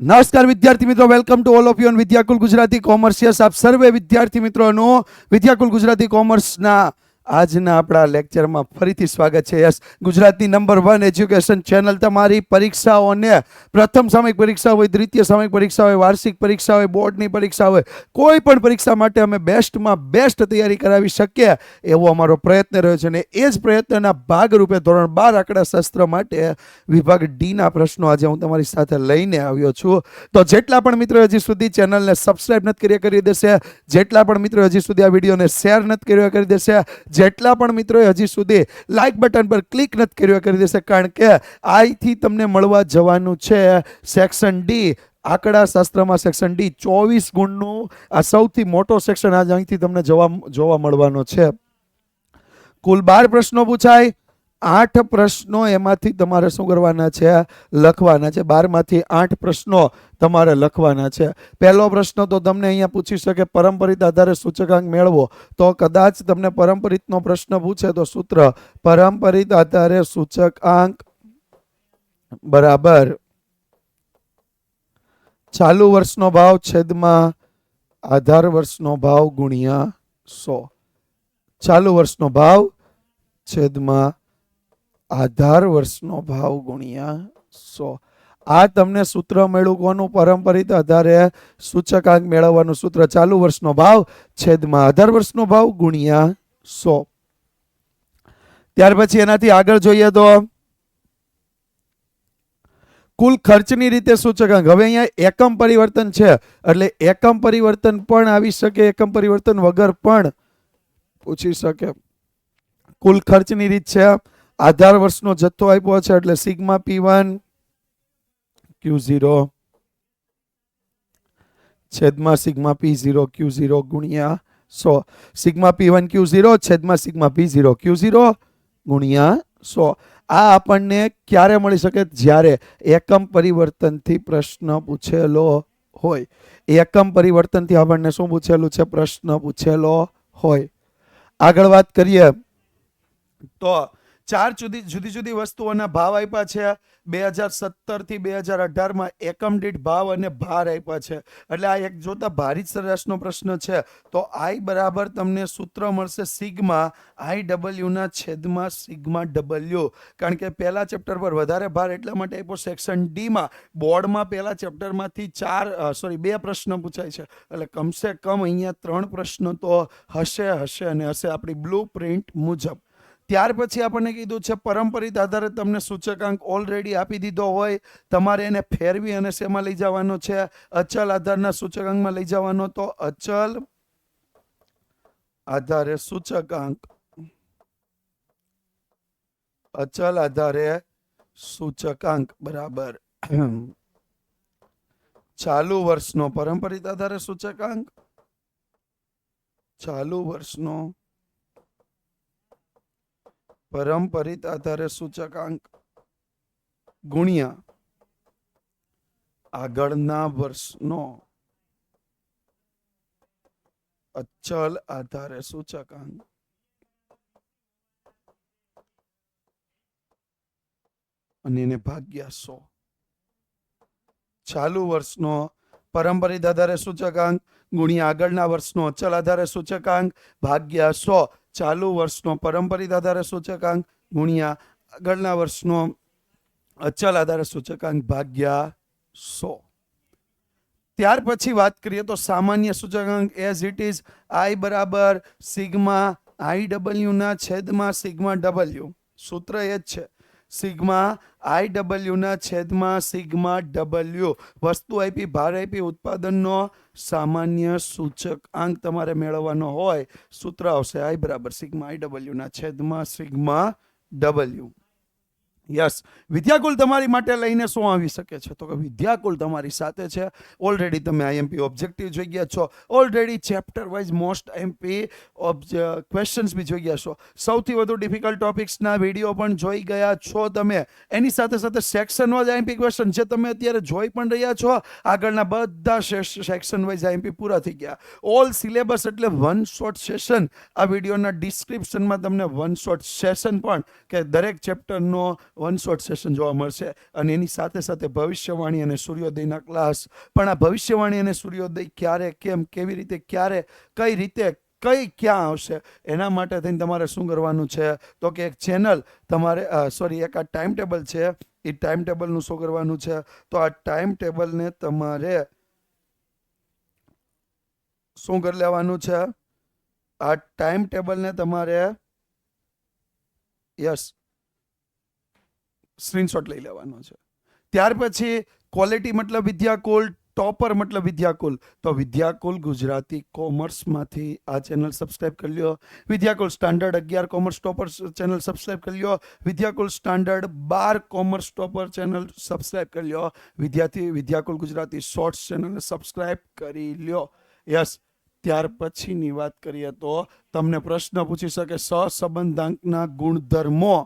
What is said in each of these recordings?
નમસ્કાર વિદ્યાર્થી મિત્રો welcome to all of you Vidyakul Gujarati commerce yes આપ સર્વે વિદ્યાર્થી મિત્રોનું વિદ્યાકુલ ગુજરાતી કોમર્સના આજના આપણા લેક્ચરમાં ફરીથી સ્વાગત છે. યસ, ગુજરાતની નંબર વન એજ્યુકેશન ચેનલ તમારી પરીક્ષાઓને પ્રથમ સામયિક પરીક્ષા હોય, દ્વિતીય સામયિક પરીક્ષા હોય, વાર્ષિક પરીક્ષા હોય, બોર્ડની પરીક્ષા હોય, કોઈ પણ પરીક્ષા માટે અમે બેસ્ટમાં બેસ્ટ તૈયારી કરાવી શકીએ એવો અમારો પ્રયત્ન રહ્યો છે. અને એ જ પ્રયત્નના ભાગરૂપે ધોરણ બાર આંકડા શસ્ત્ર માટે વિભાગ ડીના પ્રશ્નો આજે હું તમારી સાથે લઈને આવ્યો છું. તો જેટલા પણ મિત્રો હજી સુધી ચેનલને સબસ્ક્રાઇબ નથી કર્યા, કરી દેશે. જેટલા પણ મિત્રો હજી સુધી આ વિડીયોને શેર નથી કર્યો, કરી દેશે. જેટલા પણ મિત્રોએ હજી સુધી લાઇક બટન પર ક્લિક નથી કર્યો કરી દેશે. કારણ કે આઈથી તમને મળવા જવાનું છે સેક્શન ડી આંકડા શાસ્ત્રમાં સેક્શન ડી ચોવીસ ગુણનું આ સૌથી મોટો સેક્શન આજે અહીંથી તમને જોવા જોવા મળવાનો છે. કુલ બાર પ્રશ્નો પૂછાય. આઠ પ્રશ્નો એમાંથી તમારે શું કરવાના છે? લખવાના છે. બારમાંથી આઠ પ્રશ્નો તમારે લખવાના છે. પહેલો પ્રશ્ન તો તમને અહીંયા પૂછી શકે પરંપરિત આધારે સૂચકાંક મેળવો. તો કદાચ તમને પરંપરિતનો પ્રશ્ન પૂછે તો સૂત્ર પરંપરિત આધારે સૂચકાંક બરાબર. ચાલુ વર્ષનો ભાવ છેદમાં આધાર વર્ષનો ભાવ ગુણ્યા સો. ચાલુ વર્ષનો ભાવ છેદમાં આધાર વર્ષનો ભાવ ગુણ્યા સો. આ તમને સૂત્ર મળ્યું કોનું? પરંપરિત આધારે સૂચકાંક મેળવવાનું સૂત્ર ચાલુ વર્ષનો ભાવ, છેદમાં આધાર વર્ષનો ભાવ ગુણ્યા સો. ત્યાર પછી એનાથી આગળ જોઈએ તો કુલ ખર્ચની રીતે સૂચકાંક હવે અહીંયા એકમ પરિવર્તન છે, એટલે એકમ પરિવર્તન પણ આવી શકે, એકમ પરિવર્તન વગર પણ પૂછી શકે. કુલ ખર્ચની રીત છે આધાર વર્ષનો જથ્થો આપ્યો છે એટલે sigma P one, Q zero, છેદમાં sigma P zero, Q zero ગુણ્યા સો. Sigma P one, Q zero, છેદમાં sigma P zero, Q zero ગુણ્યા સો. આ આપણને ક્યારે મળી શકે? જ્યારે એકમ પરિવર્તનથી પ્રશ્ન પૂછેલો હોય. એકમ પરિવર્તનથી આપણને શું પૂછેલું છે? પ્રશ્ન પૂછેલો હોય. આગળ વાત કરીએ. તો ચાર જુદી જુદી જુદી વસ્તુઓના ભાવ આપ્યા છે. બે હજાર સત્તરથી બે હજાર અઢારમાં એકમ દીઠ ભાવ અને ભાર આપ્યા છે. એટલે આ એક જોતા ભારી સરેરાશનો પ્રશ્ન છે. તો આઈ બરાબર તમને સૂત્ર મળશે સિગ્મા, આઈ ડબલ્યુના છેદમાં સિગ્મા ડબલ્યુ. કારણ કે પહેલા ચેપ્ટર પર વધારે ભાર એટલા માટે આપ્યો સેક્શન ડીમાં. બોર્ડમાં પહેલા ચેપ્ટરમાંથી ચાર સોરી, બે પ્રશ્ન પૂછાય છે. એટલે કમસે કમ અહીંયા ત્રણ પ્રશ્નો તો હશે હશે અને હશે આપણી બ્લુ પ્રિન્ટ મુજબ. ત્યાર પછી આપણને કીધું છે પરંપરિત આધારે તમને સૂચકાંક ઓલરેડી આપી દીધો હોય, તમારે એને ફેરવી અને શેમાં લઈ જવાનો છે? અચલ આધારના સૂચકાંકમાં લઈ જવાનો, તો અચલ આધારે સૂચકાંક. અચલ આધારે સૂચકાંક, બરાબર. ચાલુ વર્ષનો પરંપરિત આધારે સૂચકાંક. ચાલુ વર્ષનો પરંપરિત આધારે સૂચકાંક ગુણ્યા આગળના વર્ષનો અચલ આધારે સૂચકાંક. અને એને ભાગ્યા સો. ચાલુ વર્ષનો પરંપરિત આધારે સૂચકાંક ગુણ્યા આગળના વર્ષનો અચલ આધારે સૂચકાંક ભાગ્યા સો. ચાલુ વર્ષનો પરંપરિત આધારે સૂચકાંક, ગુણ્યા આગળના વર્ષનો અચલ આધારે સૂચકાંક ભાગ્યા સો. ત્યાર પછી વાત કરીએ તો સામાન્ય સૂચકાંક એઝ ઇટ ઇઝ આઈ બરાબર, સિગ્મા આઈ ડબલ્યુના છેદમાં સિગ્મા ડબલ્યુ સૂત્ર એ જ છે. સિગ્મા આઈ ડબલ્યુના છેદમાં સિગ્મા ડબલ્યુ. વસ્તુ આપી, ભાર આપી, ઉત્પાદનનો સામાન્ય સૂચક આંક તમારે મેળવવાનો હોય, સૂત્ર આવશે આઈ બરાબર સિગ્મા આઈ ડબલ્યુના છેદમાં સિગ્મા ડબલ્યુ. યસ વિદ્યાકુલ તમારી માટે લઈને શું આવી શકે છે? તો કે વિદ્યાકુલ તમારી સાથે છે. ઓલરેડી તમે આઈએમપી ઓબ્જેક્ટિવ જોઈ ગયા છો. Already chapter wise most IMP questions બી જોઈ ગયા છો. સૌથી વધુ ડિફિકલ્ટ ટોપિક્સના વીડિયો પણ જોઈ ગયા છો તમે. એની સાથે સાથે સેક્શન વાઇઝ આઈએમપી ક્વેશ્ચન જે તમે અત્યારે જોઈ પણ રહ્યા છો, આગળના બધા સેક્શન વાઇઝ આઈએમપી પૂરા થઈ ગયા. ઓલ સિલેબસ એટલે વન શોર્ટ સેશન આ વિડીયોના ડિસ્ક્રિપ્શનમાં તમને વન શોર્ટ સેશન પણ કે દરેક ચેપ્ટરનો વન શોટ સેશન જોવા મળશે. અને એની સાથે સાથે ભવિષ્યવાણી અને સૂર્યોદયના ક્લાસ પણ આ ભવિષ્યવાણી અને સૂર્યોદય ક્યારે, કેમ, કેવી રીતે, ક્યારે, કઈ રીતે, કઈ ક્યાં આવશે, એના માટે થઈને તમારે શું કરવાનું છે? તો કે એક ચેનલ તમારે સોરી એક આ ટાઈમ ટેબલ છે. એ ટાઈમ ટેબલનું શું કરવાનું છે? તો આ ટાઈમ ટેબલને તમારે શું કરી લેવાનું છે? આ ટાઈમ ટેબલને તમારે યસ સ્ક્રીનશોટ લઈ લેવાનો છે. ત્યાર પછી ક્વોલિટી મતલબ વિદ્યાકુલ ટોપર મતલબ વિદ્યાકુલ. તો વિદ્યાકુલ ગુજરાતી કોમર્સમાંથી આ ચેનલ સબસ્ક્રાઇબ કરી લ્યો. વિદ્યાકુલ સ્ટાન્ડર્ડ અગિયાર કોમર્સ ટોપર ચેનલ સબસ્ક્રાઇબ કરી લ્યો. વિદ્યાકુલ સ્ટાન્ડર્ડ બાર કોમર્સ ટોપર ચેનલ સબસ્ક્રાઇબ કરી લ્યો. વિદ્યાર્થી વિદ્યાકુલ ગુજરાતી શોર્ટ્સ ચેનલને સબસ્ક્રાઇબ કરી લ્યો. યસ ત્યાર પછીની વાત કરીએ તો તમને પ્રશ્ન પૂછી શકે સહસંબંધાંકના ગુણધર્મો.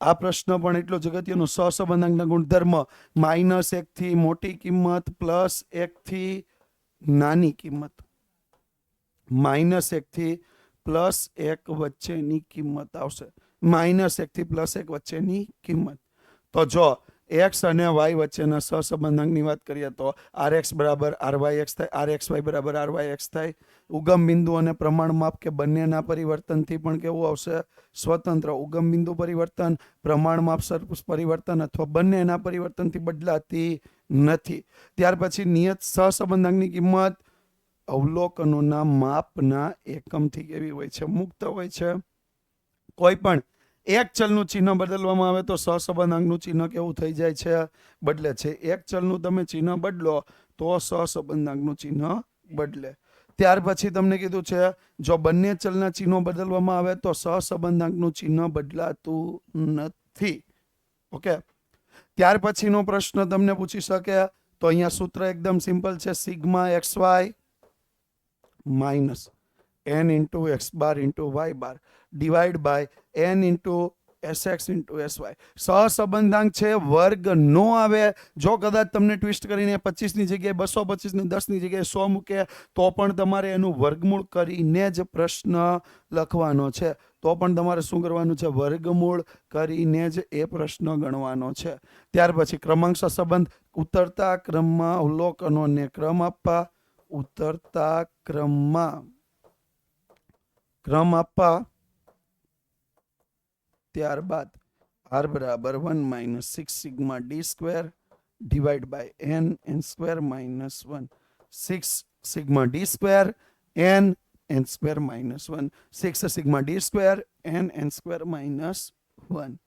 આ પ્રશ્ન પણ એટલો જ અગત્યનો સહસંબંધાંકના ગુણધર્મ માઇનસ એકથી મોટી કિંમત પ્લસ એકથી નાની કિંમત. માઇનસ એકથી પ્લસ એક વચ્ચેની કિંમત આવશે. માઇનસ એકથી પ્લસ એક વચ્ચેની કિંમત. તો જો એક્સ અને વાય વચ્ચેના સહસંબંધાંકની વાત કરીએ તો આર એક્સ બરાબર આર વાય એક્સ થાય આર એક્સ વાય બરાબર આર વાય એક્સ થાય. ઉગમ બિંદુ અને પ્રમાણ માપ કે બંનેના પરિવર્તનથી પણ કેવું આવશે? સ્વતંત્ર ઉગમ બિંદુ પરિવર્તન, પ્રમાણ માપ પરિવર્તન અથવા બંનેના પરિવર્તનથી બદલાતી નથી. ત્યાર પછી નિયત સહસંબંધાંકની કિંમત અવલોકનોના માપના એકમથી કેવી હોય છે? મુક્ત હોય છે. કોઈ પણ એક ચલનું ચિહ્ન બદલવામાં આવે તો સહસંબંધાંકનું ચિહ્ન કેવું થઈ જાય છે? બદલે છે. એક ચલનું તમે ચિહ્ન બદલો તો સહસંબંધાંકનું ચિહ્ન બદલે. ત્યાર પછી તમને કીધું છે, જો બંને ચલના ચિહ્નો બદલવામાં આવે તો સહસંબંધાંકનું ચિહ્ન બદલાતું નથી. ઓકે? ત્યાર પછીનો પ્રશ્ન તમને પૂછી શકે, તો અહીંયા સૂત્ર એકદમ સિમ્પલ છે, sigma X Y minus N into X bar into Y bar divide by N into S X into S Y સહસંબંધાંક છે, વર્ગ નો આવે. જો કદાચ તમને ટ્વિસ્ટ કરીને પચીસની જગ્યાએ, બસો પચીસની દસની જગ્યાએ સો મૂકે, તો પણ તમારે એનું વર્ગમૂળ કરીને જ પ્રશ્ન લખવાનો છે. તો પણ તમારે શું કરવાનું છે? વર્ગમૂળ કરીને જ એ પ્રશ્ન ગણવાનો છે. ત્યાર પછી ક્રમાંક સંબંધ ઉતરતા ક્રમમાં અવલોકનોને ક્રમ આપવા. ઉતરતા ક્રમમાં. ક્રમ આપવા. ત્યારબાદ આર બરાબર one minus six sigma D square divide by N N square minus one six sigma D square N N square minus one six sigma D square N N square minus one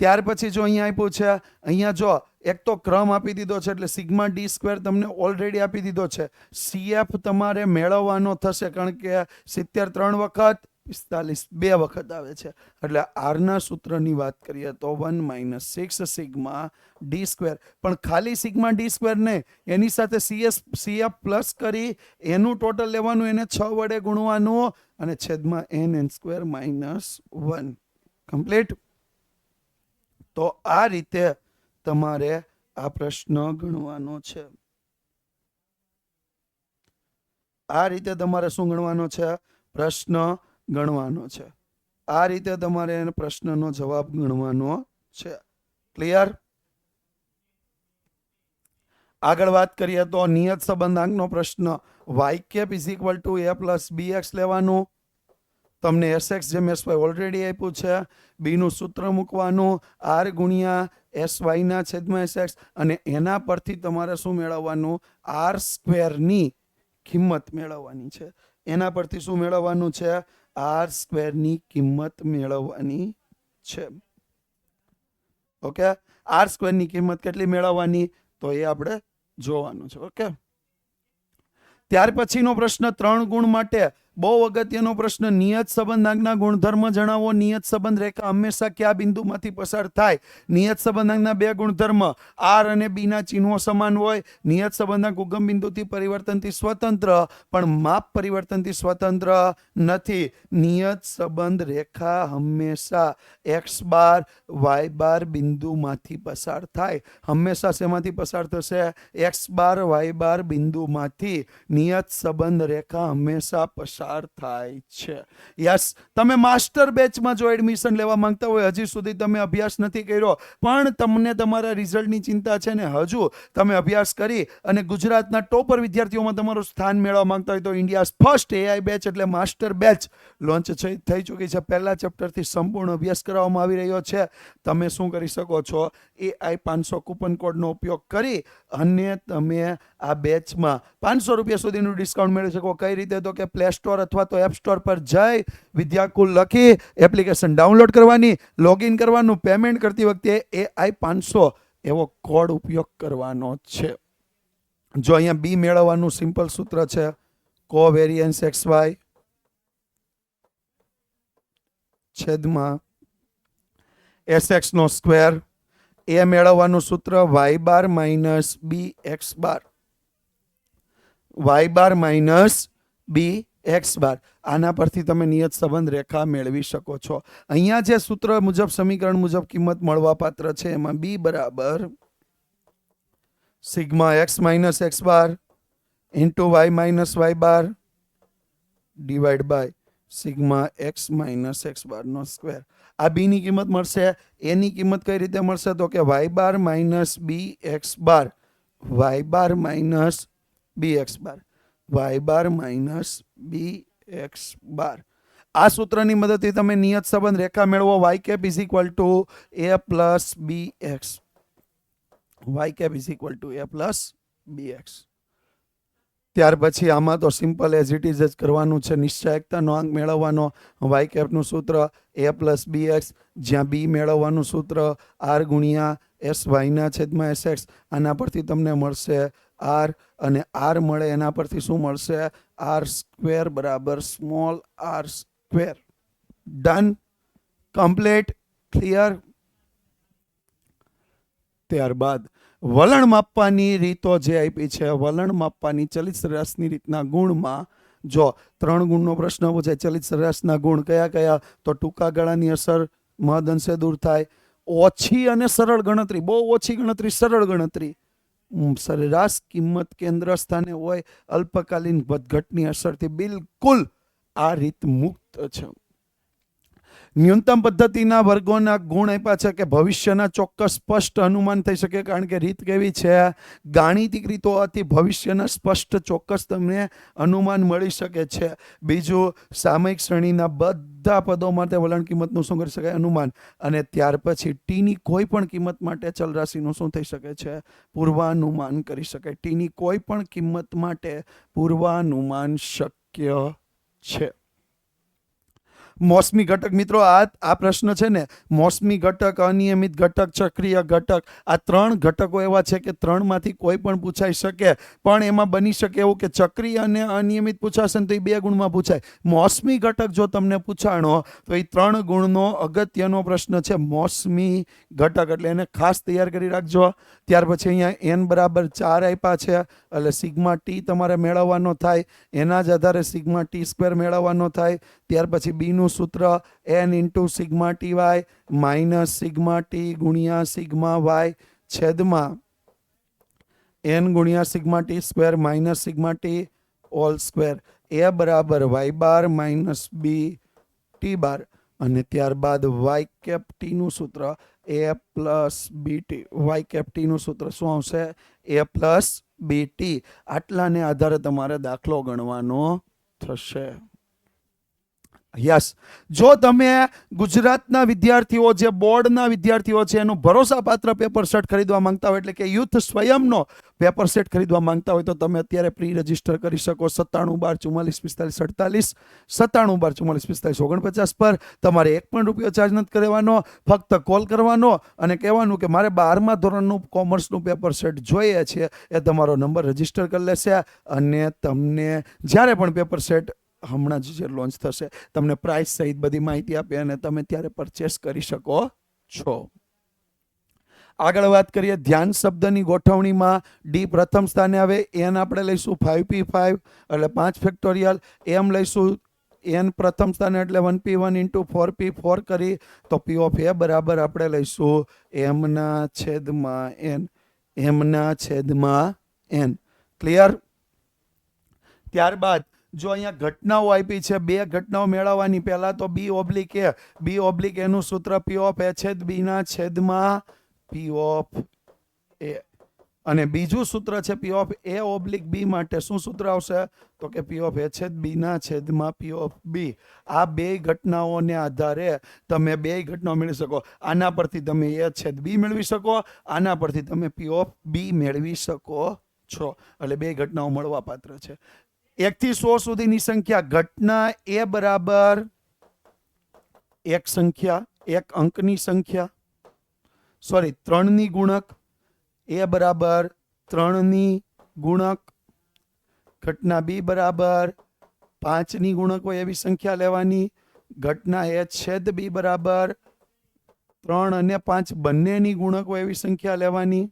ત્યાર પછી જો અહીંયા આપ્યું છે, અહીંયા જો એક તો ક્રમ આપી દીધો છે એટલે સિગ્મા ડી સ્ક્વેર તમને ઓલરેડી આપી દીધો છે. સીએફ તમારે મેળવવાનો થશે કારણ કે સિત્તેર ત્રણ વખત, પિસ્તાલીસ બે વખત આવે છે. એટલે આરના સૂત્રની વાત કરીએ તો one minus six sigma D square. પણ ખાલી સિગ્મા ડી સ્ક્વેર ને, એની સાથે સીએસ, સીએફ પ્લસ કરી એનું ટોટલ લેવાનું, એને છ વડે ગુણવાનું અને છેદમાં N N square minus one. Complete? તો આ રીતે તમારે આ પ્રશ્ન ગણવાનો છે. આ રીતે તમારે શું ગણવાનો છે? પ્રશ્ન ગણવાનો છે. આ રીતે તમારે પ્રશ્નનો જવાબ ગણવાનો છે. ક્લિયર આગળ વાત કરીએ તો નિયત સંબંધાંકનો પ્રશ્ન. Y cap is equal to A plus B X લેવાનું. તમને એસ એક્સ જેમ એસ વાય ઓલરેડી આપ્યું છે. બીનું સૂત્ર મૂકવાનું. આર ગુણ્યા એસ વાયના છેદમાં એસ એક્સ અને એના પરથી તમારે શું મેળવવાનું? આર સ્ક્વેરની કિંમત મેળવવાની છે. એના પરથી શું મેળવવાનું છે? આર સ્ક્વેરની કિંમત મેળવવાની છે. ઓકે આર સ્ક્વેરની કિંમત કેટલી મેળવવાની? તો એ આપણે જોવાનું છે. ઓકે ત્યાર પછીનો પ્રશ્ન ત્રણ ગુણ માટે બહુ અગત્યનો પ્રશ્ન, નિયત સંબંધાંકના ગુણધર્મ જણાવો. નિયત સંબંધ રેખા હંમેશા કયા બિંદુમાંથી પસાર થાય? નિયત સંબંધાંકના બે ગુણધર્મ, આર અને બીના ચિહ્નો સમાન હોય. નિયત સંબંધના ગુગમ બિંદુથી પરિવર્તનથી સ્વતંત્ર, પણ માપ પરિવર્તનથી સ્વતંત્ર નથી. નિયત સંબંધ રેખા હંમેશા એક્સ બાર વાય બાર બિંદુમાંથી પસાર થાય. હંમેશા શેમાંથી પસાર થશે? એક્સ બાર વાય બાર બિંદુમાંથી. નિયત સંબંધ રેખા હંમેશા પસાર પસાર થાય છે. યસ તમે માસ્ટર બેચમાં જો એડમિશન લેવા માંગતા હોય, હજી સુધી તમે અભ્યાસ નથી કર્યો, પણ તમને તમારા રિઝલ્ટની ચિંતા છે ને હજુ તમે અભ્યાસ કરી અને ગુજરાતના ટોપર વિદ્યાર્થીઓમાં તમારું સ્થાન મેળવવા માંગતા હોય તો ઇન્ડિયા ફર્સ્ટ એઆઈ બેચ એટલે માસ્ટર બેચ લોન્ચ થઈ ચૂકી છે. પહેલા ચેપ્ટરથી સંપૂર્ણ અભ્યાસ કરવામાં આવી રહ્યો છે. તમે શું કરી શકો છો? એઆઈ પાંચસો કૂપન કોડનો ઉપયોગ કરી અને તમે આ બેચમાં પાંચસો રૂપિયા સુધીનું ડિસ્કાઉન્ટ મેળવી શકો. કઈ રીતે? તો કે પ્લે સ્ટોર અથવા તો એપ સ્ટોર પર જઈ વિદ્યાકુલ લખી એપ્લિકેશન ડાઉનલોડ કરવાની લોગિન કરવાનું પેમેન્ટ કરતી વખતે એ આઈ પાંચસો એવો કોડ ઉપયોગ કરવાનો છે. જો અહીંયા બી મેળવવાનું સિમ્પલ સૂત્ર છે કો વેરિયન્સ એક્સ વાય છેદમાં એસ એક્સ નો સ્ક્વેર એ મેળવવાનું સૂત્ર Y bar minus B X bar. Y bar minus B X bar આના પરથી તમે નિયત સંબંધ રેખા મેળવી શકો છો. અહીંયા જે સૂત્ર મુજબ, સમીકરણ મુજબ કિંમત મળવા પાત્ર છે, એમાં બી બરાબર sigma X minus X bar into Y minus Y bar divide by sigma X minus X bar no square આ બીની કિંમત મળશે. એની કિંમત કઈ રીતે મળશે? તો કે Y bar minus B X bar Y bar minus B X bar Y bar minus B X bar આ સૂત્રની મદદથી તમે નિયત સંબંધ રેખા મેળવો. Y cap is equal to A plus B X Y cap is equal to A plus B X ત્યાર પછી આમાં તો સિમ્પલ એઝ ઇટ ઇઝ જ કરવાનું છે. નિશ્ચયકતાનો અંક મેળવવાનો. વાય કેપનું સૂત્ર એ પ્લસ બી એક્સ જ્યાં બી મેળવવાનું સૂત્ર આર ગુણ્યા એસ વાયના છેદમાં એસ એક્સ આના પરથી તમને મળશે આર અને આર મળે એના પરથી શું મળશે? આર સ્ક્વેર બરાબર small R square. Done. Complete. Clear. ત્યારબાદ વલણ માપવાની રીતો જે આપી છે, વલણ માપવાની ચલિત સરેરાશની રીતના ગુણમાં જો ત્રણ ગુણનો પ્રશ્ન પૂછાય ચલિત સરેરાશના ગુણ કયા કયા? તો ટૂંકા ગાળાની અસર મહદઅંશે દૂર થાય. ઓછી અને સરળ ગણતરી. બહુ ઓછી ગણતરી, સરળ ગણતરી. સરેરાશ કિંમત કેન્દ્ર સ્થાને હોય, અલ્પકાલીન વધઘટની અસરથી બિલકુલ આ રીત મુક્ત છે. ન્યૂનતમ પદ્ધતિના વર્ગોના ગુણ આપ્યા છે કે ભવિષ્યના ચોક્કસ સ્પષ્ટ અનુમાન થઈ શકે કારણ કે રીત કેવી છે? ગાણિતિક રીતોથી ભવિષ્યના સ્પષ્ટ ચોક્કસ તમને અનુમાન મળી શકે છે. બીજું, સામયિક શ્રેણીના બધા પદો માટે વલણ કિંમતનું શું કરી શકાય અનુમાન. અને ત્યાર પછી ટીની કોઈ પણ કિંમત માટે ચલરાશિનું શું થઈ શકે છે? પૂર્વાનુમાન કરી શકાય. ટીની કોઈ પણ કિંમત માટે પૂર્વાનુમાન શક્ય છે. મોસમી ઘટક. મિત્રો, આ આ પ્રશ્ન છે ને, મોસમી ઘટક, અનિયમિત ઘટક, ચક્રીય ઘટક, આ ત્રણ ઘટકો એવા છે કે ત્રણમાંથી કોઈ પણ પૂછાઈ શકે. પણ એમાં બની શકે એવું કે ચક્રીય અને અનિયમિત પૂછાશે ને તો એ બે ગુણમાં પૂછાય. મોસમી ઘટક જો તમને પૂછાણો, તો એ ત્રણ ગુણનો અગત્યનો પ્રશ્ન છે મોસમી ઘટક. એટલે એને ખાસ તૈયાર કરી રાખજો. ત્યાર પછી અહીંયા એન બરાબર ચાર આપ્યા છે. એટલે સિગ્મા ટી તમારે મેળવવાનો થાય. એના જ આધારે સિગ્મા ટી સ્ક્વેર મેળવવાનો થાય. ત્યાર પછી બીનું સૂત્ર N into sigma T Y minus sigma T ગુણ્યા સિગ્મા વાય છેદમાં એન ગુણ્યા sigma T square minus sigma T all square એ બરાબર Y bar minus B T bar અને ત્યારબાદ વાય કેપ ટીનું સૂત્ર A plus B T Y cap ટીનું સૂત્ર શું આવશે? એ પ્લસ બી ટી આટલાને આધારે તમારે દાખલો ગણવાનો થશે. યસ જો તમે ગુજરાતના વિદ્યાર્થીઓ જે બોર્ડના વિદ્યાર્થીઓ છે, એનું ભરોસાપાત્ર પેપર સેટ ખરીદવા માંગતા હોય, એટલે કે યુથ સ્વયંનો પેપર સેટ ખરીદવા માંગતા હોય, તો તમે અત્યારે પ્રી રજિસ્ટર કરી શકો. સત્તાણું બાર ચુમ્માલીસ પિસ્તાલીસ અડતાલીસ, સત્તાણું બાર ચુમ્માલીસ પિસ્તાલીસ ઓગણપચાસ પર તમારે એક પણ રૂપિયો ચાર્જ નથી કરવાનો. ફક્ત કોલ કરવાનો અને કહેવાનું કે મારે બારમા ધોરણનું કોમર્સનું પેપર સેટ જોઈએ છે, એ તમારો નંબર રજિસ્ટર કરી લેશે અને તમને જ્યારે પણ પેપર સેટ હમણાં જ જે લોન્ચ થશે, તમને પ્રાઇસ સહિત બધી માહિતી આપી અને તમે ત્યારે પરચેસ કરી શકો છો. આગળ વાત કરીએ ધ્યાન શબ્દની ગોઠવણીમાં. ડી પ્રથમ સ્થાને આવે એન આપણે લઈશું ફાઇવ પી ફાઇવ એટલે પાંચ ફેક્ટોરિયલ એમ લઈશું એન પ્રથમ સ્થાને, એટલે one P one into four P four કરી, તો પી ઓફ એ બરાબર આપણે લઈશું એમના છેદમાં એન એમના છેદમાં એન ક્લિયર ત્યારબાદ જો અહીંયા ઘટનાઓ આપી છે, બે ઘટનાઓ મેળવવાની. પહેલા તો બી ઓબ્લિક એ, બી ઓબ્લિક એનું સૂત્ર પી ઓફ એ છેદ બીના છેદમાં પી ઓફ એ અને બીજું સૂત્ર છે પી ઓફ એ ઓબ્લિક બી માટે શું સૂત્ર આવશે? તો કે પી ઓફ એ છેદ બીના છેદમાં પી ઓફ બી આ બે ઘટનાઓને આધારે તમે બે ઘટનાઓ મેળવી શકો. આના પરથી તમે એ છેદ બી મેળવી શકો, આના પરથી તમે પી ઓફ બી મેળવી શકો છો. એટલે બે ઘટનાઓ મળવા પાત્ર છે. એકથી સો સુધીની સંખ્યા ઘટના એ બરાબર એક સંખ્યા, એક અંકની સંખ્યા સોરી ત્રણની ગુણક, એ બરાબર ત્રણની ગુણક, ઘટના બી બરાબર પાંચની ગુણક હોય એવી સંખ્યા લેવાની, ઘટના એ છેદ બી બરાબર ત્રણ અને પાંચ બંનેની ગુણક હોય એવી સંખ્યા લેવાની,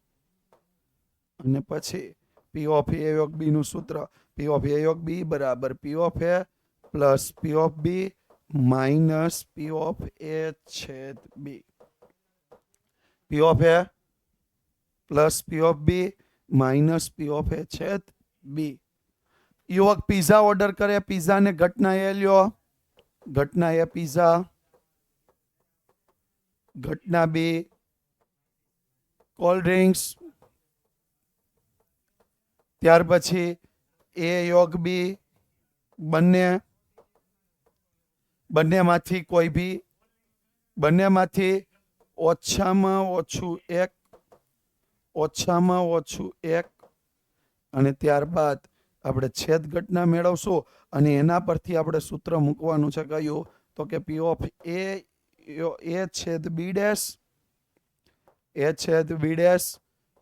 અને પછી પી ઓફ એ યોગ બીનું સૂત્ર પી ઓફ એ યોગ બી બરાબર P of A plus P of B minus P of A છેદ B P of A plus P of B minus P of A છેદ બી યુવક પીઝા ઓર્ડર કરે પીઝાને ઘટના એ લ્યો ઘટના એ પીઝા ઘટના બી કોલ્ડ ડ્રિંક્સ ત્યાર પછી એ યોગ બી બંને, બંનેમાંથી કોઈ બી, બંનેમાંથી ઓછામાં ઓછું એક, ઓછામાં ઓછું એક અને ત્યારબાદ આપણે છેદ ઘટના મેળવશું અને એના પરથી આપણે સૂત્ર મૂકવાનું છે કયું? તો કે પી ઓફ એ એ છેદ બી ડેશ એ છેદ બી ડેશ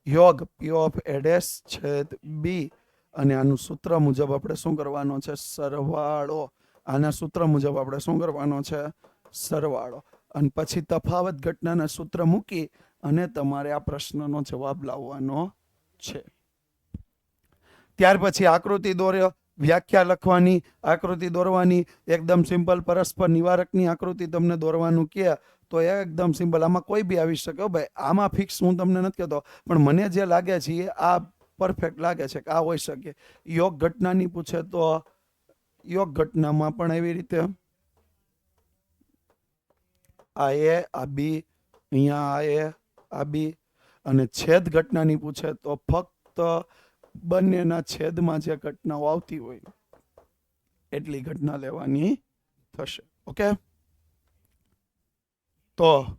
યોગ પી ઓફ એ ડેશ છેદ બી અને આનું સૂત્ર મુજબ આપણે શું કરવાનો છે? સરવાળો. આના સૂત્ર મુજબ આપણે શું કરવાનો છે? સરવાળો. અને પછી તફાવત ઘટનાના સૂત્ર મૂકી અને તમારે આ પ્રશ્નનો જવાબ લાવવાનો છે. ત્યાર પછી આકૃતિ દોર્યો, વ્યાખ્યા લખવાની, આકૃતિ દોરવાની, એકદમ સિમ્પલ પરસ્પર નિવારકની આકૃતિ તમને દોરવાનું કહે તો એ એકદમ સિમ્પલ. આમાં કોઈ બી આવી શકે ભાઈ. આમાં ફિક્સ હું તમને નથી કહેતો. પણ મને જે લાગે છે આ પરફેક્ટ લાગે છે કે આ હોઈ શકે. યોગ ઘટનાની પૂછે તો યોગ ઘટનામાં પણ એવી રીતે આ એ, આ બી, અહીંયા આ એ, આ બી અને છેદ ઘટનાની પૂછે તો ફક્ત બંનેના છેદમાં જે ઘટનાઓ આવતી હોય એટલી ઘટના લેવાની થશે. ઓકે? તો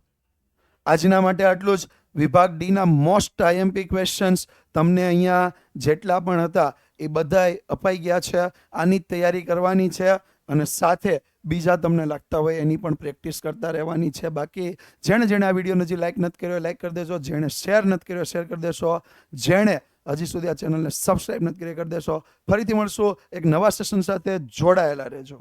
આજના માટે આટલું જ. વિભાગ ડીના મોસ્ટ આઈએમપી ક્વેશ્ચન્સ તમને અહીંયા જેટલા પણ હતા એ બધાય અપાઈ ગયા છે. આની તૈયારી કરવાની છે અને સાથે બીજા તમને લાગતા હોય એની પણ પ્રેક્ટિસ કરતા રહેવાની છે. બાકી જેણે જેણે આ વિડીયોને હજી લાઈક નથી કર્યો લાઈક કરી દેજો. જેણે શેર નથી કર્યો શેર કરી દેશો. જેણે હજી સુધી આ ચેનલને સબસ્ક્રાઈબ નથી કરી કરી દેશો. ફરીથી મળશું એક નવા સેશન સાથે. જોડાયેલા રહેજો.